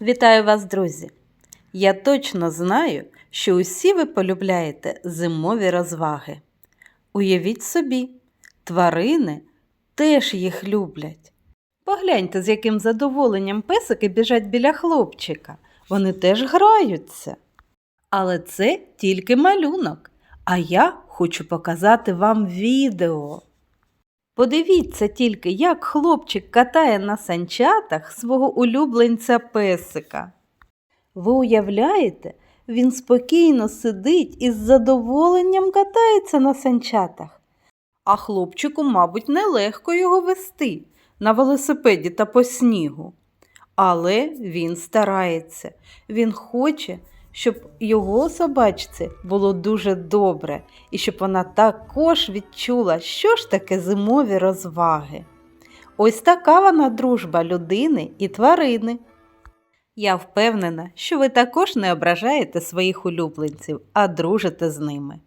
Вітаю вас, друзі! Я точно знаю, що усі ви полюбляєте зимові розваги. Уявіть собі, тварини теж їх люблять. Погляньте, з яким задоволенням песики біжать біля хлопчика. Вони теж граються. Але це тільки малюнок, а я хочу показати вам відео. Подивіться тільки, як хлопчик катає на санчатах свого улюбленця песика. Ви уявляєте, він спокійно сидить і з задоволенням катається на санчатах. А хлопчику, мабуть, нелегко його вести на велосипеді та по снігу. Але він старається, він хоче, щоб його собачці було дуже добре і щоб вона також відчула, що ж таке зимові розваги. Ось така вона дружба людини і тварини. Я впевнена, що ви також не ображаєте своїх улюбленців, а дружите з ними.